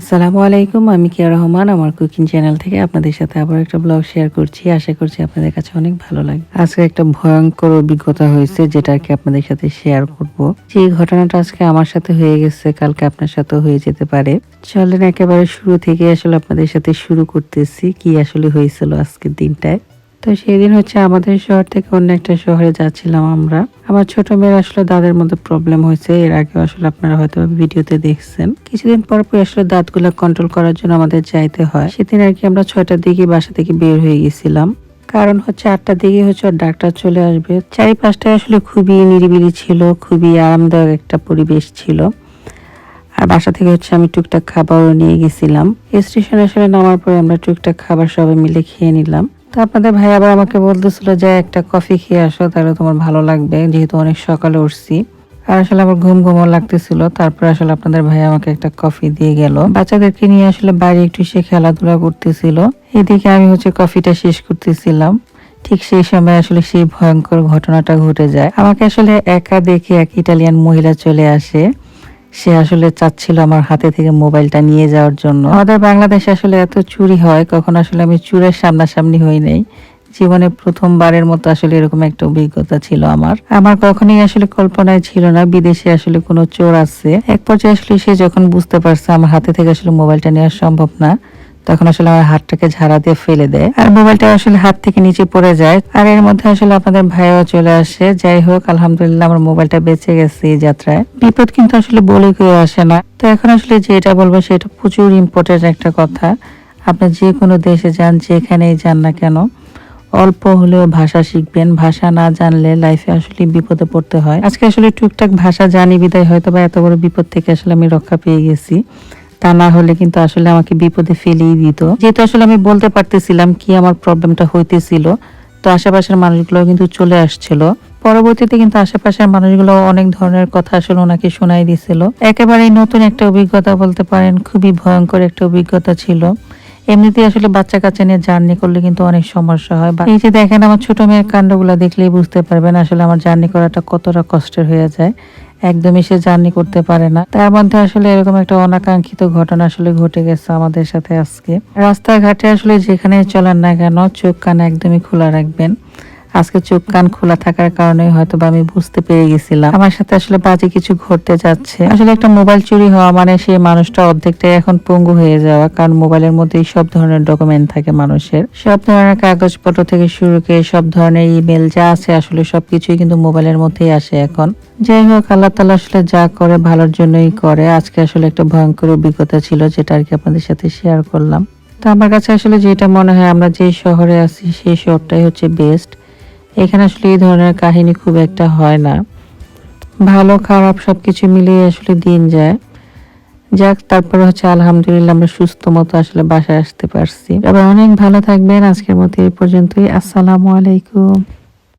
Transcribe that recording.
আসসালামু আলাইকুম, আমি কিয়া রহমান, আমার কুকিং চ্যানেল থেকে আপনাদের সাথে আবার একটা ব্লগ শেয়ার করছি। আশা করছি আপনাদের কাছে অনেক ভালো লাগে আজকে একটা ভয়ঙ্কর অভিজ্ঞতা হয়েছে যেটা কি আপনাদের সাথে শেয়ার করব। যে ঘটনাটা আজকে আমার সাথে হয়ে গেছে, কালকে আপনার সাথে হয়ে যেতে পারে। চলেন একেবারে শুরু থেকে আসলে আপনাদের সাথে শুরু করতেছি, কি আসলে হয়েছিল আজকের দিনটায়। তো সেদিন হচ্ছে আমাদের শহর থেকে অন্য একটা শহরে যাচ্ছিলাম আমরা। আমার ছোট মেয়ের আসলে দাঁতের মধ্যে প্রবলেম হয়েছে। এর আগে আসলে আপনারা হয়তো ভিডিওতে দেখছেন। কিছুদিন পর পর আসলে দাঁতগুলো কন্ট্রোল করার জন্য আমাদের যাইতে হয়। সেদিন আর কি আমরা ছয়টার দিকে বাসা থেকে বের হয়ে গেছিলাম। কারণ হচ্ছে আটটার দিকে হচ্ছে ডাক্তার চলে আসবে। চারিপাশটা আসলে খুবই নিরিবিলি ছিল, খুবই আরামদায়ক একটা পরিবেশ ছিল। আর বাসা থেকে হচ্ছে আমি টুকটাক খাবারও নিয়ে গেছিলাম। স্টেশনে আসলে নামার পরে আমরা টুকটাক খাবার সবাই মিলে খেয়ে নিলাম। তো আপনাদের ভাই আবার আমাকে বলতেছিল যে, একটা কফি খেয়ে আসো, তাহলে তোমার ভালো লাগবে। যেহেতু অনেক সকালে উঠছি। আর আসলে আমার ঘুম ঘুমও লাগতেছিল। তারপর আসলে আপনাদের ভাই আমাকে একটা কফি দিয়ে গেল। বাচ্চাদেরকে নিয়ে আসলে বাইরে একটু সে খেলাধুলা করতেছিল। এদিকে আমি হচ্ছে কফিটা শেষ করতেছিলাম। ঠিক সেই সময় আসলে সেই ভয়ঙ্কর ঘটনাটা ঘটে যায়। আমাকে আসলে একা দেখে এক ইটালিয়ান মহিলা চলে আসে। সে আসলে চাচ্ছিল আমার হাতে থেকে মোবাইলটা নিয়ে যাওয়ার জন্য। আমাদের বাংলাদেশে আসলে এত চুরি হয়, কখন আসলে আমি চুরের সামনাসামনি হই নাই। জীবনে প্রথমবারের মতো আসলে এরকম একটা অভিজ্ঞতা ছিল আমার। আমার কখনোই আসলে কল্পনায় ছিল না, বিদেশে আসলে কোনো চোর আছে। এক পর্যায়ে আসলে সে যখন বুঝতে পারছে আমার হাতে থেকে আসলে মোবাইলটা নেওয়া সম্ভব না তখন আসলে আমার হাতটাকে ঝাড়া দিয়ে ফেলে দেয়। আর মোবাইলটা আসলে হাত থেকে নিচে পড়ে যায়। আর এর মধ্যে আসলে আপনাদের ভাইও চলে আসে। যাই হোক, আলহামদুলিল্লাহ আমার মোবাইলটা বেঁচে গেছে এই যাত্রায়। বিপদ কিন্তু আসলে বলে কেউ আসে না। তো এখন আসলে যেটা বলব, সেটা প্রচুর ইম্পর্টেন্ট একটা কথা। আপনি যে কোনো দেশে যান, যেখানেই যান না কেন, অল্প হলেও ভাষা শিখবেন। ভাষা না জানলে লাইফে আসলে বিপদে পড়তে হয়। আজকে আসলে টুকটাক ভাষা জানি, বিদায় হয়তো বা এত বড় বিপদ থেকে আসলে আমি রক্ষা পেয়ে গেছি। তা না হলে কিন্তু আসলে আমাকে বিপদে ফেলেই দিত। যেহেতু আসলে আমি বলতে পারতেছিলাম কি আমার প্রবলেমটা হইতেছিল, তো আশেপাশের মানুষগুলো কিন্তু চলে আসছিল। পরবর্তীতে কিন্তু আশেপাশের মানুষগুলো অনেক ধরনের কথা আসলে ওনাকে শোনাই দিছিল। একেবারেই নতুন একটা অভিজ্ঞতা বলতে পারেন, খুবই ভয়ঙ্কর একটা অভিজ্ঞতা ছিল। এমনিতে আসলে বাচ্চা কাচ্চা নিয়ে জার্নি করলে কিন্তু অনেক সমস্যা হয়। এই যে দেখেন আমার ছোট মেয়ের কাণ্ডগুলো দেখলেই বুঝতে পারবেন আসলে আমার জার্নি করাটা কতটা কষ্টের হয়ে যায়। একদমই সে জার্নি করতে পারে না। তার মধ্যে আসলে এরকম একটা অনাকাঙ্ক্ষিত ঘটনা আসলে ঘটে গেছে আমাদের সাথে আজকে। রাস্তাঘাটে আসলে যেখানে চলেন না কেন, চোখ কান একদমই খোলা রাখবেন। আজকে চোখ কান খোলা থাকার কারণে হয়তো আমি বুঝতে পেরে গেছিলাম। আমার সাথে আসলে বাজে কিছু ঘটতে যাচ্ছে। আসলে একটা মোবাইল চুরি হওয়া মানে সেই মানুষটা অর্ধেকটাই এখন পঙ্গু হয়ে যাওয়া, কারণ মোবাইলের মধ্যেই সব ধরনের ডকুমেন্ট থাকে মানুষের। সব ধরনের কাগজপত্র থেকে শুরু করে সব ধরনের ইমেল যা আছে আসলে সবকিছুই কিন্তু মোবাইলের মধ্যেই আসে এখন। যাই হোক, আল্লাহ তালা আসলে যা করে ভালোর জন্যই করে। আজকে আসলে একটা ভয়ঙ্কর অভিজ্ঞতা ছিল যেটা আর কি আপনাদের সাথে শেয়ার করলাম। তো আমার কাছে আসলে যেটা মনে হয়, আমরা যে শহরে আছি সেই শহরটাই হচ্ছে বেস্ট এখানে আসলে এই ধরনের কাহিনী খুব একটা হয় না। ভালো, খারাপ সব কিছু মিলিয়ে আসলে দিন যায়। যাক, তারপর হচ্ছে আলহামদুলিল্লাহ আমরা সুস্থ মতো আসলে বাসায় আসতে পারছি। এবার অনেক ভালো থাকবেন। আজকের মতো এই পর্যন্তই। আসসালামু আলাইকুম।